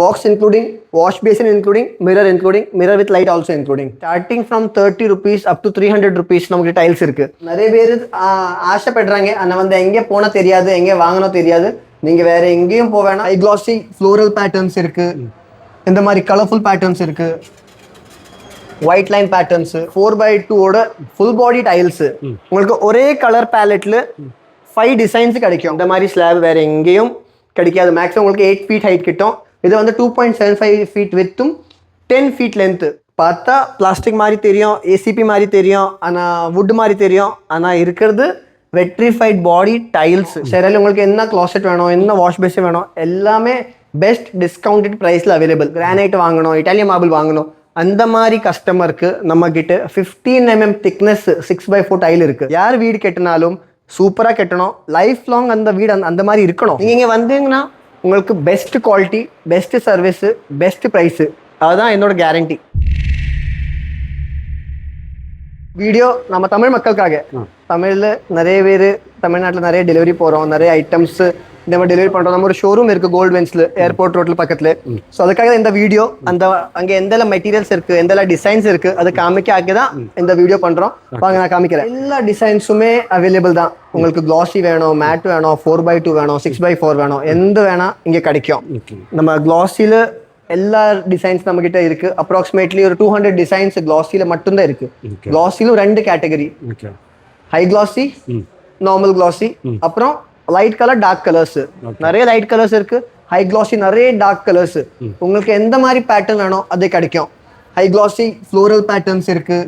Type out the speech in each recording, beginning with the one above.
box including wash basin including mirror including mirror with light also including. Starting from 30 rupees up to 300 rupees நமக்கு tiles இருக்கு. நிறைய பேர் ஆசைப்படுறாங்க. ஆனால் வந்து எங்கே போனா தெரியாது எங்கே வாங்கணும் தெரியாது. நீங்க வேற எங்கேயும் போக வேணாம். ஐ கிளாசி ஃப்ளோரல் பேட்டர்ன்ஸ் இருக்கு. இந்த மாதிரி கலர்ஃபுல் பேட்டர்ன்ஸ் இருக்கு. White line patterns four by டூவோட ஃபுல் பாடி டைல்ஸ் உங்களுக்கு ஒரே கலர் பேலட்டில் ஃபைவ் டிசைன்ஸ் கிடைக்கும். இந்த மாதிரி ஸ்லாப் வேற எங்கேயும் கிடைக்காது. மேக்ஸிமம் உங்களுக்கு எயிட் ஃபீட் ஹைட் கிட்டும் இது வந்து two point seven five feet வித்தும் ten feet length பார்த்தா பிளாஸ்டிக் மாதிரி தெரியும் ஏசிபி மாதிரி தெரியும் ஆனால் வுட் மாதிரி தெரியும். ஆனால் இருக்கிறது வெட்ரிஃபைட் பாடி டைல்ஸ் சரியில் உங்களுக்கு என்ன க்ளாசெட் வேணும் என்ன வாஷ் பேஷன் வேணும் எல்லாமே பெஸ்ட் டிஸ்கவுண்டட் ப்ரைஸில் அவைலபிள் கிரானைட் வாங்கணும் இட்டாலியன் மார்பிள் வாங்கணும். அந்த மாதிரி கஸ்டமருக்கு நம்ம கிட்ட fifteen mm thickness six by four tile இருக்கு. யார் வீடு கட்டினாலும் சூப்பராக கட்டணும். லைஃப் லாங் அந்த வீடு அந்த அந்த மாதிரி இருக்கணும். நீங்கள் இங்கே வந்தீங்கன்னா உங்களுக்கு best quality best service best price அதுதான் என்னோட கேரண்டி வீடியோ நம்ம தமிழ் மக்களுக்காக. தமிழ்ல நிறைய பேர் தமிழ்நாட்டில் நிறைய டெலிவரி போகிறோம் நிறைய ஐட்டம்ஸ் இந்த மாதிரி டெலிவரி பண்ணுறோம் நம்ம ஒரு ஷோரூம் இருக்கு கோல்ட் வென்ஸ்ல ஏர்போர்ட் ரோட்ல பக்கத்துல. ஸோ அதுக்காக இந்த வீடியோ அந்த அங்கே எந்தெல்லாம் மெட்டீரியல்ஸ் இருக்கு எந்தெல்லாம் டிசைன்ஸ் இருக்கு அது காமிக்க ஆக்கி தான் இந்த வீடியோ பண்றோம். வாங்க நான் காமிக்கிறேன். எல்லா டிசைன்ஸுமே அவைலபிள் தான். உங்களுக்கு glossy வேணும் மேட் வேணும் ஃபோர் பை டூ வேணும் சிக்ஸ் பை ஃபோர் வேணும். எந்த வேணா இங்கே கிடைக்கும். நம்ம கிளாஸில எல்லா டிசைன்ஸ் நம்ம கிட்ட இருக்கு. அப்ராக்சிமேட்லி ஒரு டூ ஹண்ட்ரட் டிசைன்ஸ் கிளாஸில மட்டும்தான் இருக்கு. கிளாஸிலும் ரெண்டு category high glossy normal glossy அப்புறம் லைட் கலர் டார்க் கலர்ஸ் நிறைய லைட் கலர்ஸ் இருக்கு. ஹை கிளாஸி நிறைய டார்க் கலர்ஸ் உங்களுக்கு எந்த மாதிரி பேட்டர்ன் வேணும் அது கிடைக்கும். ஹை கிளாஸி ஃப்ளோரல் பேட்டர்ன்ஸ் இருக்கு.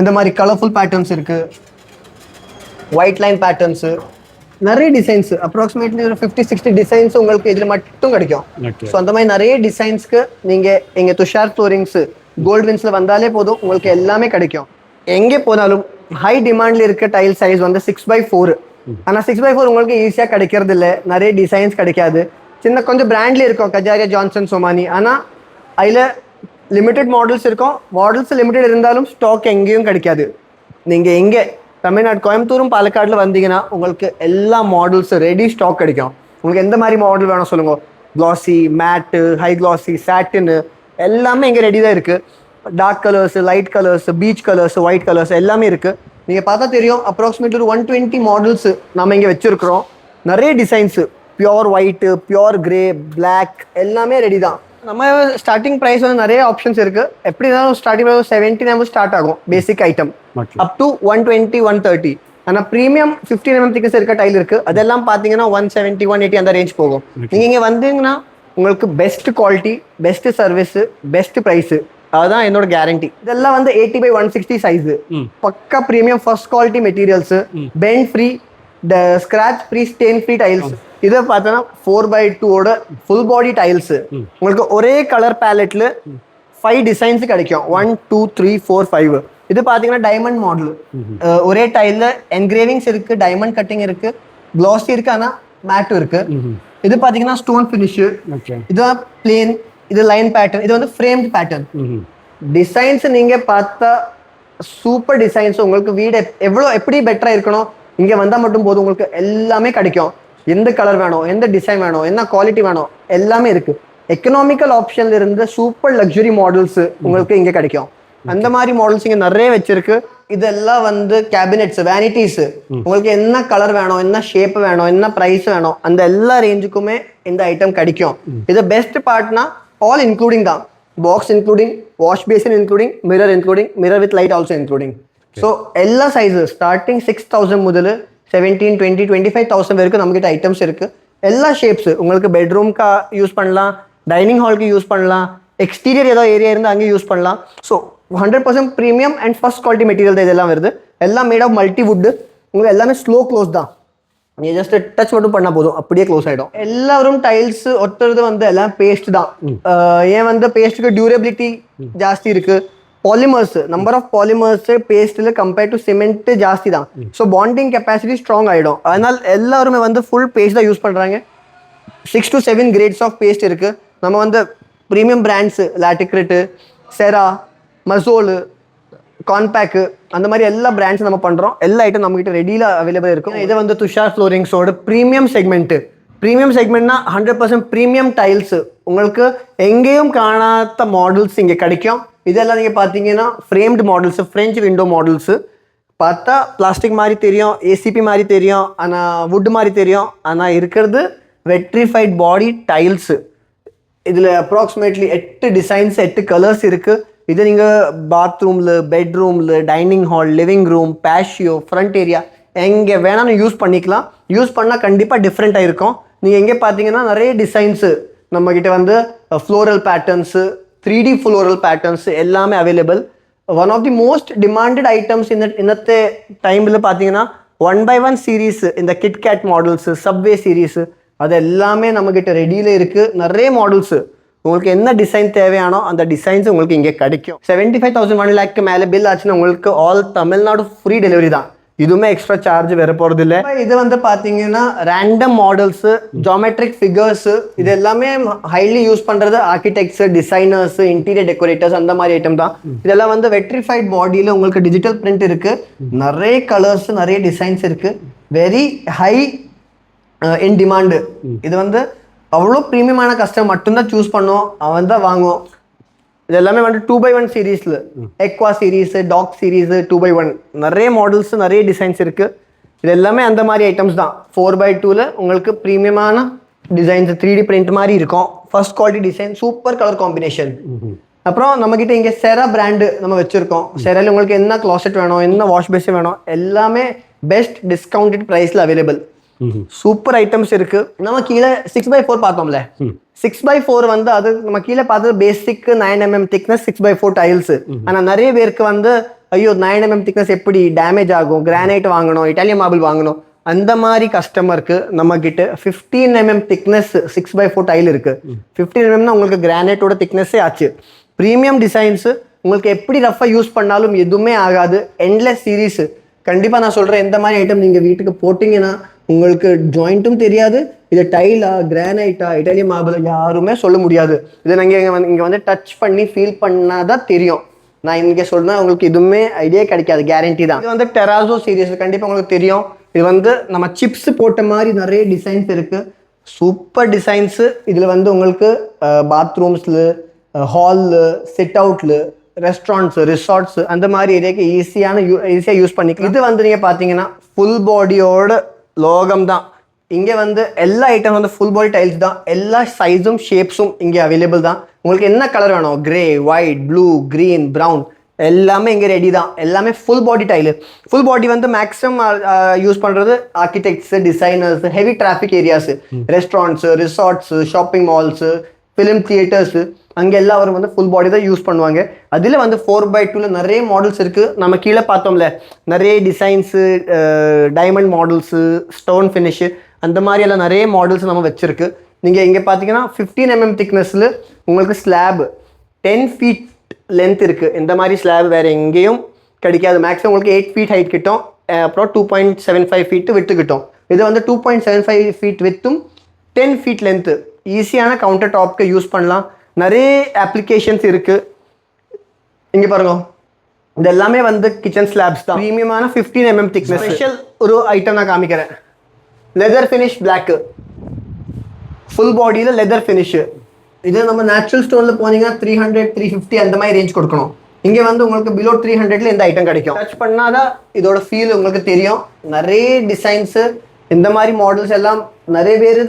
இந்த மாதிரி கலர்ஃபுல் பேட்டர்ன்ஸ் இருக்கு. ஒயிட் லைன் பேட்டர்ன்ஸ் நிறைய டிசைன்ஸ் அப்ராக்சிமேட்லி ஒரு ஃபிஃப்டி சிக்ஸ்டி டிசைன்ஸ் உங்களுக்கு இதுல மட்டும் கிடைக்கும். ஸோ அந்த மாதிரி நிறைய டிசைன்ஸ்க்கு நீங்க எங்க துஷார் ஃப்ளோரிங்ஸ் கோல்ட் வின்ஸ்ல வந்தாலே போதும். உங்களுக்கு எல்லாமே கிடைக்கும். எங்கே போனாலும் ஹை டிமாண்ட்ல இருக்க டைல் சைஸ் வந்து சிக்ஸ் பை ஃபோர் ஆனால் சிக்ஸ் பை ஃபோர் உங்களுக்கு ஈஸியாக கிடைக்கிறது இல்லை நிறைய டிசைன்ஸ் கிடைக்காது. சின்ன கொஞ்சம் பிராண்ட்ல இருக்கும். கஜாரியா ஜான்சன் சோமானி. ஆனால் அதில் லிமிடெட் மாடல்ஸ் இருக்கும். மாடல்ஸ் லிமிடெட் இருந்தாலும் ஸ்டாக் எங்கேயும் கிடைக்காது. நீங்கள் எங்கே? தமிழ்நாடு கோயம்புத்தூரும் பாலக்காடில் வந்தீங்கன்னா உங்களுக்கு எல்லா மாடல்ஸ் ரெடி ஸ்டாக் கிடைக்கும். உங்களுக்கு எந்த மாதிரி மாடல் வேணும் சொல்லுங்க. Classy matte high classy satin எல்லாமே இங்கே ரெடி தான் இருக்குது dark colours light colours peach colours white colours எல்லாமே இருக்குது நீங்க பார்த்தா தெரியும் அப்ராக்சிமேட்லி ஒரு ஒன் டுவெண்ட்டி மாடல்ஸ் நம்ம இங்கே வச்சிருக்கிறோம். நிறைய designs pure white pure grey black எல்லாமே ரெடி தான். நம்ம ஸ்டார்டிங் ப்ரைஸ் வந்து நிறைய ஆப்ஷன்ஸ் இருக்கு. எப்படி இருந்தாலும் starting price seventeen mm start ஆகும் basic item up to one twenty one thirty ஆனால் ப்ரீமியம் ஃபிஃப்டின் எம்எம் திக்னஸ் இருக்க டைல் இருக்கு. அதெல்லாம் பார்த்தீங்கன்னா ஒன் செவன்ட்டி ஒன் எயிட்டி அந்த ரேஞ்ச் போகும். நீங்கள் இங்கே வந்தீங்கன்னா உங்களுக்கு best quality best service best price அதுதான் என்னோட கேரண்டி இதெல்லாம் வந்து eighty by one sixty size. பக்கா premium first quality materials bend free scratch free stain free tiles இதை பார்த்தோன்னா ஃபோர் பை டூவோட ஃபுல் பாடி டைல்ஸ் உங்களுக்கு ஒரே கலர் பேலட்ல ஃபைவ் டிசைன்ஸ் கிடைக்கும். One two three four five இது பார்த்தீங்கன்னா டைமண்ட் மாடல் ஒரே டைல்ல என்கிரேவிங்ஸ் இருக்கு டைமண்ட் கட்டிங் இருக்கு glossy இருக்கு ஆனா மேட்டும் இருக்கு. இது பார்த்தீங்கன்னா ஸ்டோன் ஃபினிஷ் ஓகே இது பிளேன் இது லைன் பேட்டர்ன் இது வந்து ஃப்ரேம்ட் பேட்டர்ன் டிசைன்ஸ் நீங்க பார்த்தா சூப்பர் டிசைன்ஸ் உங்களுக்கு வீடு எவ்வளவு எப்படி பெட்டரா இருக்கணும் இங்க வந்தா மட்டும் போதும் உங்களுக்கு எல்லாமே கிடைக்கும். எந்த கலர் வேணும் எந்த டிசைன் வேணும் என்ன குவாலிட்டி வேணும் எல்லாமே இருக்கு. எக்கனாமிக்கல் ஆப்ஷன்ல இருந்து சூப்பர் லக்ஸுரி மாடல்ஸ் உங்களுக்கு இங்க கிடைக்கும். அந்த மாதிரி மாடல்ஸ் இங்க நிறைய வச்சிருக்கு. இதெல்லாம் வந்து கேபினெட்ஸ் வேனிட்டிஸ் உங்களுக்கு என்ன கலர் வேணும் என்ன ஷேப் வேணும் என்ன பிரைஸ் வேணும் அந்த எல்லா ரேஞ்சுக்குமே இந்த ஐட்டம் கிடைக்கும். இது பெஸ்ட் பார்ட்னா ஆல் இன்க்ளூடிங் தான் box including wash basin including mirror including mirror with light also including so எல்லா சைஸஸ் ஸ்டார்டிங் சிக்ஸ் தௌசண்ட் முதல் seventeen twenty twenty five thousand வரைக்கும் நம்மகிட்ட ஐட்டம்ஸ் இருக்கு. எல்லா ஷேப்ஸ் உங்களுக்கு பெட்ரூம்க்கு யூஸ் பண்ணலாம் டைனிங் ஹால்க்கு யூஸ் பண்ணலாம் எக்ஸ்டீரியர் ஏதோ ஏரியா இருந்து அங்கே யூஸ் பண்ணலாம். So hundred percent premium and first quality material தான் இதெல்லாம் வருது. எல்லாம் மேட் ஆஃப் மல்டி வுட் உங்களுக்கு எல்லாமே ஸ்லோ க்ளோஸ் தான். நீ ஜஸ்ட் டச் மட்டும் பண்ணா போதும். அப்படியே க்ளோஸ் ஆயிடும். எல்லாரும் டைல்ஸ் ஒட்டுறது வந்து எல்லாம் பேஸ்ட் தான். ஏன் வந்து பேஸ்ட்டுக்கு டியூரபிலிட்டி ஜாஸ்தி இருக்கு? பாலிமர்ஸ் நம்பர் ஆஃப் பாலிமர்ஸ் பேஸ்ட்ல கம்பேர் டு சிமெண்ட் ஜாஸ்தி தான். ஸோ பாண்டிங் கெப்பாசிட்டி ஸ்ட்ராங் ஆயிடும். அதனால எல்லாருமே வந்து ஃபுல் பேஸ்ட் தான் யூஸ் பண்றாங்க. Six to seven grades of paste இருக்கு. நம்ம வந்து ப்ரீமியம் பிராண்ட்ஸ் லாட்டிக்ரிட்டு செரா மசோலு கான்பேக்கு அந்த மாதிரி எல்லா பிராண்ட்ஸ் நம்ம பண்ணுறோம் எல்லா ஐட்டம் நம்மகிட்ட ரெடியில் அவைலபிள் இருக்கும். இது வந்து துஷார் ஃப்ளோரிங்ஸோட ப்ரீமியம் செக்மெண்ட்டு ப்ரீமியம் செக்மெண்ட்னா ஹண்ட்ரட் பர்சன்ட் ப்ரீமியம் டைல்ஸ் உங்களுக்கு எங்கேயும் காணாத மாடல்ஸ் இங்கே கிடைக்கும். இதெல்லாம் நீங்கள் பார்த்தீங்கன்னா framed models French window models பார்த்தா பிளாஸ்டிக் மாதிரி தெரியும் ஏசிபி மாதிரி தெரியும் ஆனால் வுட்டு மாதிரி தெரியும். ஆனால் இருக்கிறது வெட்ரிஃபைட் பாடி டைல்ஸு இதில் அப்ராக்சிமேட்லி எட்டு டிசைன்ஸ் எட்டு கலர்ஸ் இருக்குது இது நீங்கள் பாத்ரூமில் பெட்ரூமில் dining hall living room patio front area எங்கே வேணாலும் யூஸ் பண்ணிக்கலாம். யூஸ் பண்ணால் கண்டிப்பாக டிஃப்ரெண்ட்டாக இருக்கும். நீங்கள் எங்கே பார்த்தீங்கன்னா நிறைய டிசைன்ஸு நம்மக்கிட்ட வந்து floral patterns three D floral patterns எல்லாமே available one of the most demanded items இந்த இன்னத்தை டைமில் பார்த்தீங்கன்னா ஒன் பை ஒன் சீரீஸ் இந்த கிட்கேட் மாடல்ஸு சப்வே சீரீஸு அது எல்லாமே நம்மக்கிட்ட ரெடியில் இருக்குது நிறைய மாடல்ஸு உங்களுக்கு என்ன டிசைன் தேவையானோ அந்த டிசைன்ஸ் உங்களுக்கு இங்கே கிடைக்கும். செவன்ட்டி ஃபைவ் தௌசண்ட் ஒன் லேக்கு மேலே பில் ஆச்சுன்னா உங்களுக்கு ஆல் தமிழ்நாடு ஃப்ரீ டெலிவரி தான். இதுவுமே எக்ஸ்ட்ரா சார்ஜ் வர போகிறது இல்லை இது வந்து பார்த்தீங்கன்னா ரேண்டம் மாடல்ஸு ஜாமெட்ரிக் ஃபிகர்ஸு இது எல்லாமே ஹைலி யூஸ் பண்ணுறது ஆர்கிடெக்ட்ஸ் டிசைனர்ஸ் இன்டீரியர் டெக்கரேட்டர்ஸ் அந்த மாதிரி ஐட்டம் தான். இதெல்லாம் வந்து வெட்ரிஃபைட் பாடியில் உங்களுக்கு டிஜிட்டல் பிரிண்ட் இருக்குது நிறைய கலர்ஸ் நிறைய டிசைன்ஸ் இருக்குது வெரி ஹை இன் டிமாண்டு இது வந்து அவ்வளோ ப்ரீமியமான கஸ்டமர் மட்டும்தான் சூஸ் பண்ணுவோம் அவன் தான் வாங்குவோம் இது எல்லாமே வந்துட்டு டூ பை ஒன் சீரீஸில் aqua series dock series two by one நிறைய மாடல்ஸ் நிறைய டிசைன்ஸ் இருக்குது இது எல்லாமே அந்த மாதிரி ஐட்டம்ஸ் தான். ஃபோர் பை டூவில் உங்களுக்கு ப்ரீமியமான டிசைன்ஸ் த்ரீ டி பிரிண்ட் மாதிரி இருக்கும். First quality design super colour combination அப்புறம் நம்மக்கிட்ட இங்கே செரா பிராண்டு நம்ம வச்சுருக்கோம். செரால உங்களுக்கு என்ன க்ளாசெட் வேணும் என்ன வாஷ் பேஸ் வேணும் எல்லாமே பெஸ்ட் டிஸ்கவுண்டட் ப்ரைஸில் அவைலபிள் சூப்பர் ஐட்டம்ஸ் இருக்கு. நம்ம கீழே சிக்ஸ் பை ஃபோர் பார்த்தோம்ல. சிக்ஸ் பை ஃபோர் வந்து அது நம்ம கீழே பார்த்தது basic nine mm thickness six by four tiles ஆனா நிறைய பேருக்கு வந்து ஐயோ நைன் எம்எம் திக்னஸ் எப்படி டேமேஜ் ஆகும்? கிரானைட் வாங்கணும் இட்டாலியன் மார்பிள் வாங்கணும். அந்த மாதிரி கஸ்டமருக்கு நம்ம கிட்ட fifteen mm thickness six by four tile இருக்கு. ஃபிஃப்டீன் எம்எம்னா உங்களுக்கு கிரானைட்டோட திக்னஸே ஆச்சு. ப்ரீமியம் டிசைன்ஸ் உங்களுக்கு எப்படி ரஃபாக யூஸ் பண்ணாலும் எதுவுமே ஆகாது. எண்ட்லெஸ் சீரீஸ் கண்டிப்பாக நான் சொல்கிறேன் எந்த மாதிரி ஐட்டம் நீங்கள் வீட்டுக்கு போட்டிங்கன்னா உங்களுக்கு ஜாயிண்ட்டும் தெரியாது. இது டைலா கிரானைட்டா இட்டாலியன் மார்பிள் யாருமே சொல்ல முடியாது. இதை நாங்கள் இங்கே வந்து இங்கே வந்து டச் பண்ணி ஃபீல் பண்ணாதான் தெரியும். நான் இங்கே சொல்கிறேன் உங்களுக்கு எதுவுமே ஐடியா கிடைக்காது கேரண்டி தான். இது வந்து டெராசோ சீரீஸ் கண்டிப்பாக உங்களுக்கு தெரியும். இது வந்து நம்ம சிப்ஸ் போட்ட மாதிரி நிறைய டிசைன்ஸ் இருக்குது சூப்பர் டிசைன்ஸு இதில் வந்து உங்களுக்கு பாத்ரூம்ஸில் ஹாலில் செட் அவுட்டில் ரெஸ்டாரண்ட்ஸு ரிசார்ட்ஸு அந்த மாதிரி ஏரியாவுக்கு ஈஸியான யூ ஈஸியாக யூஸ் பண்ணிக்கலாம். இது வந்து நீங்கள் பார்த்தீங்கன்னா ஃபுல் பாடியோட லோகம் தான் இங்கே வந்து எல்லா ஐட்டம் வந்து ஃபுல் பாடி டைல்ஸ் தான். எல்லா சைஸும் ஷேப்ஸும் இங்கே அவைலபிள் தான். உங்களுக்கு என்ன கலர் வேணும்? Grey white blue green brown எல்லாமே இங்கே ரெடி தான். எல்லாமே full body tile full body வந்து மேக்ஸிமம் யூஸ் பண்ணுறது architects designers heavy traffic areas restaurants resorts shopping malls film theatres அங்கே எல்லாரும் வந்து ஃபுல் பாடி தான் யூஸ் பண்ணுவாங்க. அதில் வந்து ஃபோர் பை டூவில் நிறைய மாடல்ஸ் இருக்குது நம்ம கீழே பார்த்தோம்ல நிறைய designs diamond models stone finish அந்த மாதிரி எல்லாம் நிறைய மாடல்ஸ் நம்ம வச்சுருக்கு. நீங்கள் இங்கே பார்த்தீங்கன்னா ஃபிஃப்டீன் எம்எம் திக்னஸில் உங்களுக்கு ஸ்லாப் டென் ஃபீட் லென்த் இருக்குது இந்த மாதிரி ஸ்லாப் வேறு எங்கேயும் கிடைக்காது. மேக்ஸிமம் உங்களுக்கு எயிட் ஃபீட் ஹைட் கிட்டோம். அப்புறம் two point seven five feet விட்டு கிட்டும் இது வந்து two point seven five feet வித்தும் ten feet length ஈஸியான கவுண்டர் டாப்க்கு யூஸ் பண்ணலாம். நிறைய அப்ளிகேஷன்ஸ் இருக்குது இங்கே பாருங்க. இது எல்லாமே வந்து கிச்சன் ஸ்லாப்ஸ் தான். ப்ரீமியமான ஃபிஃப்டீன் எம்எம் திக்னஸ் ஸ்பெஷல் ஒரு ஐட்டம் நான் காமிக்கிறேன். லெதர் ஃபினிஷ் பிளாக்கு ஃபுல் பாடியில் லெதர் ஃபினிஷ் இது நம்ம நேச்சுரல் ஸ்டோனில் போனீங்கன்னா த்ரீ ஹண்ட்ரட் த்ரீ ஃபிஃப்டி அந்த மாதிரி ரேஞ்ச் கொடுக்கணும். இங்கே வந்து உங்களுக்கு பிலோ த்ரீ ஹண்ட்ரட்ல இந்த ஐட்டம் கிடைக்கும். டச் பண்ணாதான் இதோட ஃபீல் உங்களுக்கு தெரியும். நிறைய டிசைன்ஸு இந்த மாதிரி மாடல்ஸ் எல்லாம் நிறைய பேர்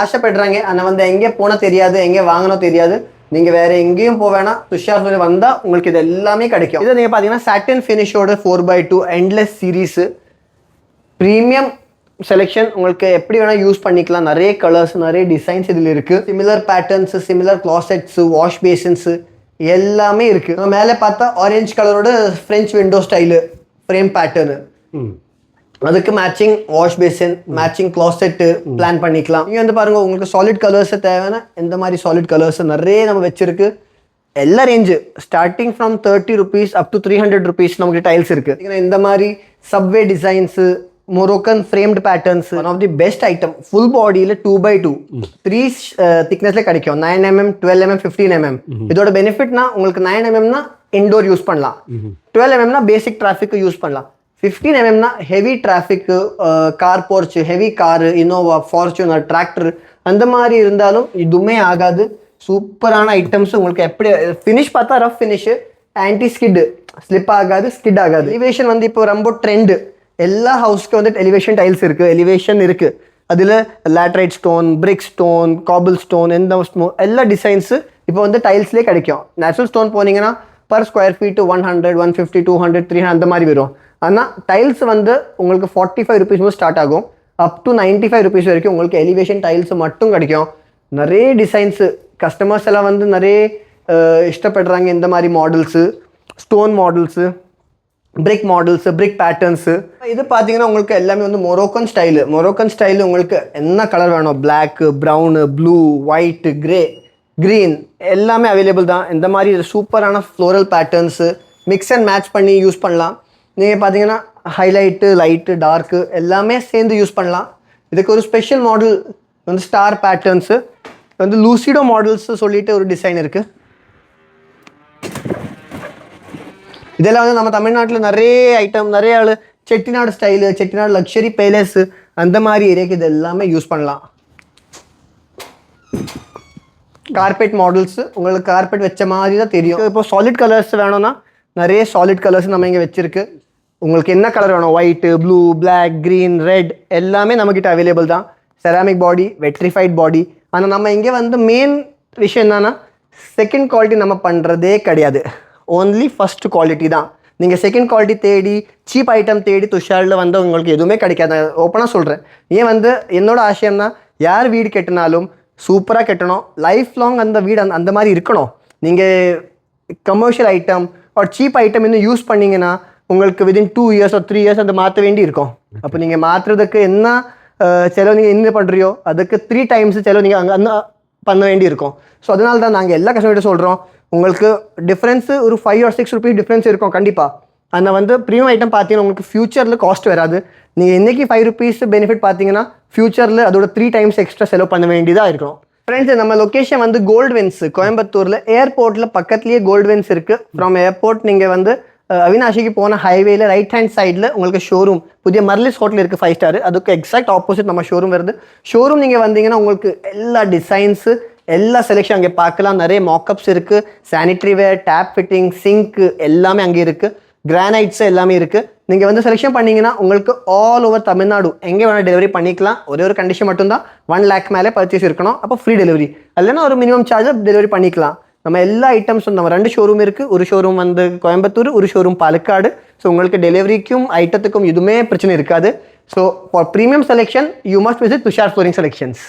ஆசைப்படுறாங்க. ஆனால் வந்து எங்கே போனால் தெரியாது எங்கே வாங்கணும் தெரியாது. நீங்கள் வேற எங்கேயும் போக வேணாம். துஷார் சொல்லி வந்தால் உங்களுக்கு இது எல்லாமே கிடைக்கும். இது நீங்கள் பார்த்தீங்கன்னா satin ஃபினிஷோட four by two endless series premium selection உங்களுக்கு எப்படி வேணால் யூஸ் பண்ணிக்கலாம். நிறைய கலர்ஸ் நிறைய டிசைன்ஸ் இதில் இருக்குது similar patterns similar closets wash basins எல்லாமே இருக்குது நம்ம மேலே பார்த்தா orange கலரோட French window style frame pattern அதுக்கு matching wash basin matching closet plan பண்ணிக்கலாம். நீங்கள் வந்து பாருங்க உங்களுக்கு சாலிட் கலர்ஸை தேவைன்னா எந்த மாதிரி சாலிட் கலர்ஸ் நிறைய நம்ம வச்சிருக்கு. எல்லா range starting from thirty rupees up to three hundred rupees நமக்கு டைல்ஸ் இருக்கு. ஏன்னா இந்த மாதிரி subway designs Moroccan framed patterns one of the best item full பாடியில் டூ பை டூ த்ரீ திக்னஸ்ல கிடைக்கும். Nine mm twelve mm fifteen mm இதோட பெனிஃபிட்னா உங்களுக்கு நைன் எம்எம்னா இன்டோர் யூஸ் பண்ணலாம். டுவெல் எம்எம்னா பேசிக் டிராஃபிக் யூஸ் பண்ணலாம். Fifteen எம்எம்னா heavy traffic car porch heavy car Innova Fortuner tractor அந்த மாதிரி இருந்தாலும் இதுவுமே ஆகாது. சூப்பரான ஐட்டம்ஸ் உங்களுக்கு எப்படி ஃபினிஷ் பார்த்தா rough finish anti skid slip ஆகாது ஸ்கிட் ஆகாது. எலிவேஷன் வந்து இப்போ ரொம்ப ட்ரெண்டு எல்லா ஹவுஸ்க்கு வந்து எலிவேஷன் டைல்ஸ் இருக்குது எலிவேஷன் இருக்குது அதில் laterite stone brick stone cobble stone எந்த ஸ்டோன் எல்லா டிசைன்ஸு இப்போ வந்து டைல்ஸ்லேயே கிடைக்கும். நேச்சுரல் ஸ்டோன் போனீங்கன்னா per square feet one hundred one fifty two hundred three அந்த மாதிரி வரும். ஆனால் டைல்ஸ் வந்து உங்களுக்கு ஃபார்ட்டி ஃபைவ் ருபீஸ் ஸ்டார்ட் ஆகும். Up to ninety five rupees வரைக்கும் உங்களுக்கு எலிவேஷன் டைல்ஸ் மட்டும் கிடைக்கும். நிறைய டிசைன்ஸு கஸ்டமர்ஸ் எல்லாம் வந்து நிறைய இஷ்டப்படுறாங்க இந்த மாதிரி models stone models brick models brick patterns இது பார்த்தீங்கன்னா உங்களுக்கு எல்லாமே வந்து மொரோக்கன் ஸ்டைலு மொரோக்கன் ஸ்டைலு உங்களுக்கு என்ன கலர் வேணும்? Black brown blue white grey green எல்லாமே அவைலபிள் தான். இந்த மாதிரி சூப்பரான floral patterns mix and match பண்ணி யூஸ் பண்ணலாம். நீங்கள் பார்த்தீங்கன்னா ஹைலைட்டு லைட்டு டார்க்கு எல்லாமே சேர்ந்து யூஸ் பண்ணலாம். இதுக்கு ஒரு ஸ்பெஷல் மாடல் வந்து ஸ்டார் பேட்டர்ன்ஸு வந்து லூசிடோ மாடல்ஸ் சொல்லிட்டு ஒரு டிசைன் இருக்குது இதெல்லாம் வந்து நம்ம தமிழ்நாட்டில் நிறைய ஐட்டம் நிறைய ஆள் Chettinad style Chettinad luxury palace அந்த மாதிரி ஏரியாவுக்கு இது எல்லாமே யூஸ் பண்ணலாம். கார்பெட் மாடல்ஸு உங்களுக்கு கார்பெட் வச்ச மாதிரி தான் தெரியும். இப்போ சாலிட் கலர்ஸ் வேணும்னா நிறைய சாலிட் கலர்ஸ் நம்ம இங்கே வச்சுருக்கு. உங்களுக்கு என்ன கலர் வேணும்? White blue black green red எல்லாமே நம்மக்கிட்ட அவைலபிள் தான். செராமிக் பாடி வெட்ரிஃபைட் பாடி ஆனால் நம்ம இங்கே வந்து மெயின் விஷயம் என்னன்னா செகண்ட் குவாலிட்டி நம்ம பண்ணுறதே கிடையாது. ஓன்லி ஃபஸ்ட் குவாலிட்டி தான். நீங்கள் செகண்ட் குவாலிட்டி தேடி சீப் ஐட்டம் தேடி துஷாரில் வந்து உங்களுக்கு எதுவுமே கிடைக்காது. ஓப்பனாக சொல்கிறேன் ஏன் வந்து என்னோட ஆசையம்னா யார் வீடு கட்டினாலும் சூப்பராக கட்டணும். லைஃப் லாங் அந்த வீடு அந்த அந்த மாதிரி இருக்கணும். நீங்கள் கமர்ஷியல் ஐட்டம் ஒரு சீப் ஐட்டம் இன்னும் யூஸ் பண்ணிங்கன்னா உங்களுக்கு விதின் டூ இயர்ஸ் ஒரு த்ரீ இயர்ஸ் அதை மாற்ற வேண்டி இருக்கும் அப்போ நீங்கள் மாற்றுறதுக்கு என்ன செலவு நீங்கள் என்ன பண்ணுறியோ அதுக்கு த்ரீ டைம்ஸ் செலவு நீங்கள் அங்கே அந்த பண்ண வேண்டி இருக்கும் ஸோ அதனால தான் நாங்கள் எல்லா கஸ்டமர்கிட்ட சொல்கிறோம் உங்களுக்கு டிஃப்ரென்ஸு ஒரு five or six rupees difference இருக்கும் கண்டிப்பாக அந்த வந்து ப்ரீமியம் ஐட்டம் பார்த்தீங்கன்னா உங்களுக்கு ஃபியூச்சரில் காஸ்ட் வராது. நீங்கள் இன்றைக்கி ஃபைவ் ருபீஸ் பெனிஃபிட் பார்த்தீங்கன்னா ஃபியூச்சரில் அதோட த்ரீ டைம்ஸ் எக்ஸ்ட்ரா செலவு பண்ண வேண்டியதாக இருக்கும். ஃப்ரெண்ட்ஸ் நம்ம லொக்கேஷன் வந்து கோல்டு வென்ஸ் கோயம்புத்தூரில் ஏர்போர்ட்டில் பக்கத்துலேயே கோல்ட்வென்ஸ் இருக்குது ஃப்ரம் ஏர்போர்ட் நீங்கள் வந்து அவினாஷிக்கு போன ஹைவேல ரைட் ஹேண்ட் சைடில் உங்களுக்கு ஷோரூம் புதிய மர்லிஸ் ஹோட்டல் இருக்குது ஃபைவ் ஸ்டார் அதுக்கு எக்ஸாக்ட் ஆப்போசிட் நம்ம ஷோரூம் வருது. ஷோரூம் நீங்கள் வந்தீங்கன்னா உங்களுக்கு எல்லா டிசைன்ஸு எல்லா செலெக்ஷன் அங்கே பார்க்கலாம். நிறைய மாக்கப்ஸ் இருக்குது sanitary ware tap fitting sink எல்லாமே அங்கே இருக்குது கிரானைட்ஸ் எல்லாமே இருக்குது நீங்கள் வந்து செலெக்ஷன் பண்ணிங்கன்னா உங்களுக்கு ஆல் ஓவர் தமிழ்நாடு எங்கே வேணால் டெலிவரி பண்ணிக்கலாம். ஒரே ஒரு கண்டிஷன் மட்டும்தான். ஒன் லேக் மேலே பர்ச்சேஸ் இருக்கணும். அப்போ ஃப்ரீ டெலிவரி இல்லைன்னா ஒரு மினிமம் சார்ஜ் டெலிவரி பண்ணிக்கலாம். நம்ம எல்லா ஐட்டம்ஸும் நம்ம ரெண்டு ஷோரூம் இருக்குது ஒரு ஷோரூம் வந்து கோயம்புத்தூர் ஒரு ஷோரூம் பாலக்காடு. ஸோ உங்களுக்கு டெலிவரிக்கும் ஐட்டத்துக்கும் எதுவுமே பிரச்சனை இருக்காது. So for premium selection you must visit Tushar flooring selections